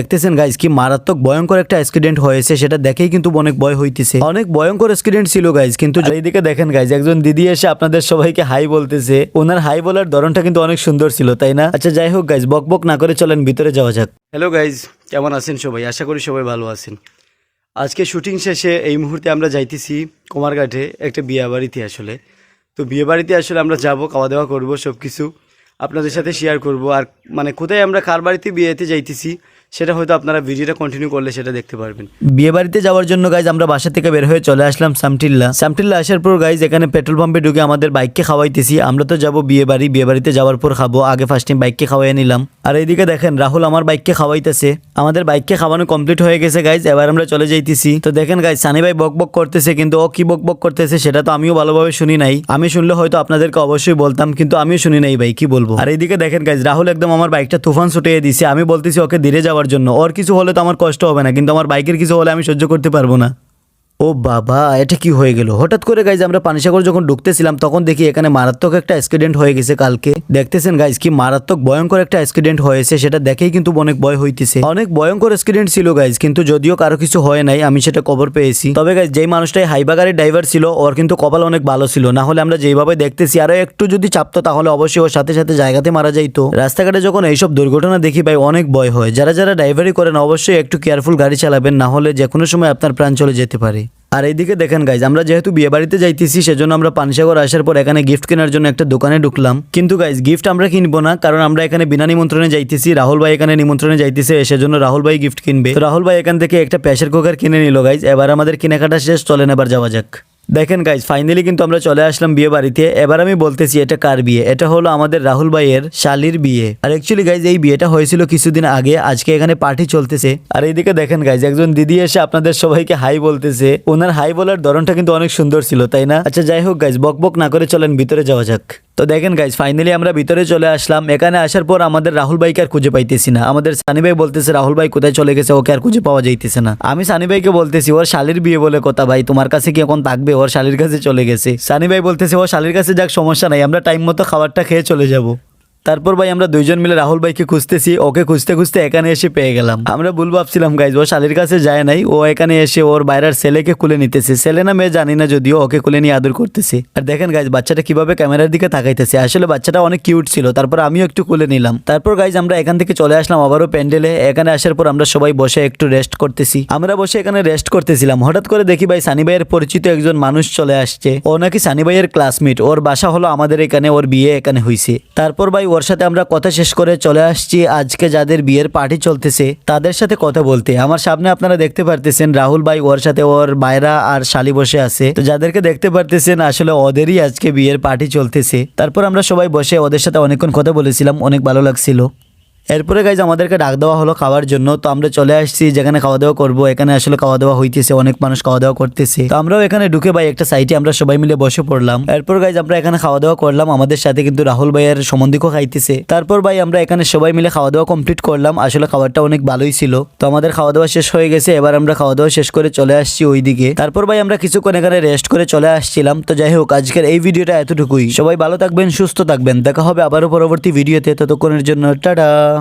দেখতেছেন গাইজ কি মারাত্মক, ভয়ঙ্কর একটা অ্যাক্সিডেন্ট হয়েছে, সেটা দেখেই কিন্তু অনেক ভয় হইতেছে। অনেক ভয়ঙ্কর অ্যাক্সিডেন্ট ছিল গাইজ কিন্তু এইদিকে দেখেন গাইজ একজন দিদি এসে আপনাদের সবাইকে হাই বলতেছে। ওনার হাই বলার ধরনটা কিন্তু অনেক সুন্দর ছিল, তাই না? আচ্ছা যাই হোক গাইজ বক বক না করে চলেন, ভিতরে যাওয়া যাক। হ্যালো গাইজ কেমন আছেন সবাই? আশা করি সবাই ভালো আছেন। আজকে শুটিং শেষে এই মুহূর্তে আমরা যাইতেছি কুমারঘাটে একটা বিয়ে বাড়িতে আসলে। তো বিয়ে বাড়িতে আসলে আমরা যাব খাওয়া দাওয়া করব সব কিছু আপনাদের সাথে শেয়ার করব। আর মানে কোথায় আমরা কার বাড়িতে বিয়েতে যাইতেছি সেটা হয়তো আপনারা ভিডিওটা কন্টিনিউ করলে সেটা দেখতে পারবেন। বিয়ে বাড়িতে যাওয়ার জন্য গাইজ আমরা বাসা থেকে বের হয়ে চলে আসলাম সামটিল্লা। সামটিল্লা আসার পর গাইজ এখানে পেট্রোল পাম্পে ঢুকে আমাদের বাইককে খাওয়াইতেছি। আমরা তো যাব বিয়ে বাড়ি বিয়ে বাড়িতে যাওয়ার পর খাব। আগে ফার্স্ট টাইম বাইককে খাওয়াই নিলাম। আর এইদিকে দেখেন, রাহুল আমার বাইককে খাওয়াইতেছে। আমাদের বাইককে খাওয়ানো কমপ্লিট হয়ে গেছে গাইজ এবার আমরা চলে যাইতেছি। তো দেখেন গাইজ সানি ভাই বক বক করতেছে, কিন্তু ও কি বক বক করতেছে সেটা তো আমিও ভালোভাবে শুনি নাই। আমি শুনলে হয়তো আপনাদেরকে অবশ্যই বলতাম, কিন্তু আমিও শুনি নাই ভাই, কি বলব? আর এইদিকে দেখেন গাইজ রাহুল একদম আমার বাইকটা তুফান ছুটিয়ে দিছে। আমি বলতেছি ওকে ধীরে যাওয়ার জন্য। ওর কিছু হলে তো আমার কষ্ট হবে না, কিন্তু আমার বাইকের কিছু হলে আমি সহ্য করতে পারব না। ও বাবা, এটা কি হয়ে গেল? হঠাৎ করে গাইজ আমরা পানিসাগর যখন ঢুকতেছিলাম, তখন দেখি এখানে মারাত্মক একটা অ্যাক্সিডেন্ট হয়ে গেছে কালকে। দেখতেছেন গাইজ কি মারাত্মক ভয়ঙ্কর একটা অ্যাক্সিডেন্ট হয়েছে, সেটা দেখেই কিন্তু অনেক ভয় হইতেছে। অনেক ভয়ঙ্কর অ্যাক্সিডেন্ট ছিল গাইজ কিন্তু যদিও কারও কিছু হয় নাই, আমি সেটা খবর পেয়েছি। তবে গাইজ যেই মানুষটাই হাইবা গাড়ির ড্রাইভার ছিল, ওর কিন্তু কপাল অনেক ভালো ছিল। না হলে আমরা যেভাবে দেখতেছি, আরও একটু যদি চাপতো তাহলে অবশ্যই ওর সাথে সাথে জায়গাতে মারা যাইতো। রাস্তাঘাটে যখন এইসব দুর্ঘটনা দেখি ভাই, অনেক ভয় হয়। যারা যারা ড্রাইভারি করেন, অবশ্যই একটু কেয়ারফুল গাড়ি চালাবেন, না হলে যে কোনো সময় আপনার প্রাণ চলে যেতে পারে। আর এইদিকে দেখেন গাইজ আমরা যেহেতু বিয়ে বাড়িতে যাইতেছি, সেজন্য আমরা পানসাগর আসার পর এখানে গিফট কেনার জন্য একটা দোকানে ঢুকলাম। কিন্তু গাইজ গিফট আমরা কিনবো না, কারণ আমরা এখানে বিনা নিমন্ত্রণে যাইতেছি, রাহুল ভাই এখানে নিমন্ত্রণে যাইতেছে, সেজন্য রাহুল ভাই গিফট কিনবে। রাহুল ভাই এখান থেকে একটা প্রেশার কুকার কিনে নিল গাইজ এবার আমাদের কেনাকাটা শেষ, চলেন এবার যাওয়া যাক। দেখেন গাইজ ফাইনালি কিন্তু আমরা চলে আসলাম বিয়ে বাড়িতে। এবার আমি বলতেছি, এটা কার বিয়ে? এটা হলো আমাদের রাহুল ভাইয়ের শালির বিয়ে। আর অ্যাকচুয়ালি গাইজ এই বিয়েটা হয়েছিল কিছুদিন আগে, আজকে এখানে পার্টি চলতেছে। আর এইদিকে দেখেন গাইজ একজন দিদি এসে আপনাদের সবাইকে হাই বলতেছে। ওনার হাই বলার ধরনটা কিন্তু অনেক সুন্দর ছিল, তাই না? আচ্ছা যাই হোক গাইজ বক বক না করে চলেন, ভিতরে যাওয়া যাক। তো দেখেন গাইজ ফাইনালি আমরা ভিতরে চলে আসলাম। এখানে আসার পর আমাদের রাহুল ভাইকে আর খুঁজে পাইতেছি না। আমাদের সানি ভাই বলতেছে, রাহুল ভাই, কোথায় চলে গেছে? ওকে আর খুঁজে পাওয়া যাইতেছে না। আমি সানি ভাইকে বলতেছি, ওর শালির বিয়ে বলে কথা ভাই, তোমার কাছে কি এখন থাকবে? ওর শালির কাছে চলে গেছে। সানি ভাই বলতেছে, ও শালির কাছে যাক, সমস্যা নাই, আমরা টাইম মতো খাবারটা খেয়ে চলে যাব। তারপর ভাই আমরা দুইজন মিলে রাহুল ভাইকে খুঁজতেছি, ওকে খুঁজতে খুঁজতে এখানে এসে পেয়ে গেলাম। আমরা ভুল ভাবছিলাম গাইজ ও শালির কাছে যায় নাই, ও এখানে এসে ওর বাইরের ছেলেকে কুলে নিতেছে। ছেলে না মেয়ে জানি না যদিও ওকে কুলে নিয়ে আদর করতেছে। আর দেখেন গাইজ বাচ্চাটা কীভাবে ক্যামেরার দিকে তাকাইতেছে। আসলে বাচ্চাটা অনেক কিউট ছিল, তারপর আমিও একটু কুলে নিলাম। তারপর গাইজ আমরা এখান থেকে চলে আসলাম আবারও প্যান্ডেলে। এখানে আসার পর আমরা সবাই বসে একটু রেস্ট করতেছি। আমরা বসে এখানে রেস্ট করতেছিলাম। হঠাৎ করে দেখি ভাই, সানি ভাইয়ের পরিচিত একজন মানুষ চলে আসছে। ও নাকি সানি ভাইয়ের ক্লাসমেট ওর বাসা হলো আমাদের এখানে, ওর বিয়ে এখানে হয়েছে তারপর ভাই ওর সাথে আমরা কথা শেষ করে চলে আসছি। আজকে যাদের বিয়ের পার্টি চলতেছে, তাদের সাথে কথা বলতে। আমার সামনে আপনারা দেখতে পারতেছেন রাহুল ভাই, ওর সাথে ওর বাইরা আর শালি বসে আছে। তো যাদেরকে দেখতে পারতেছেন, আসলে ওদেরই আজকে বিয়ের পার্টি চলতেছে। তারপর আমরা সবাই বসে ওদের সাথে অনেকক্ষণ কথা বলেছিলাম, অনেক ভালো লাগছিল। এরপরে গাইজ আমাদেরকে ডাক দেওয়া হলো খাওয়ার জন্য। তো আমরা চলে আসছি, যেখানে খাওয়া দাওয়া করব। এখানে আসলে খাওয়া দাওয়া হইতেছে, অনেক মানুষ খাওয়া দাওয়া করতেছে। তো আমরাও এখানে ঢুকে ভাই একটা সাইটে আমরা সবাই মিলে বসে পড়লাম। এরপর গাইজ আমরা এখানে খাওয়া দাওয়া করলাম। আমাদের সাথে কিন্তু রাহুল ভাইয়ের সম্বন্ধিকও খাইতেছে। তারপর ভাই আমরা এখানে সবাই মিলে খাওয়া দাওয়া কমপ্লিট করলাম। আসলে খাবারটা অনেক ভালোই ছিল। তো আমাদের খাওয়া দাওয়া শেষ হয়ে গেছে। এবার আমরা খাওয়া দাওয়া শেষ করে চলে আসছি ওইদিকে। তারপর ভাই আমরা কিছুক্ষণ এখানে রেস্ট করে চলে আসছিলাম। তো যাই হোক, আজকের এই ভিডিওটা এতটুকুই। সবাই ভালো থাকবেন, সুস্থ থাকবেন। দেখা হবে আবারও পরবর্তী ভিডিওতে। ততক্ষণের জন্য, টাটা।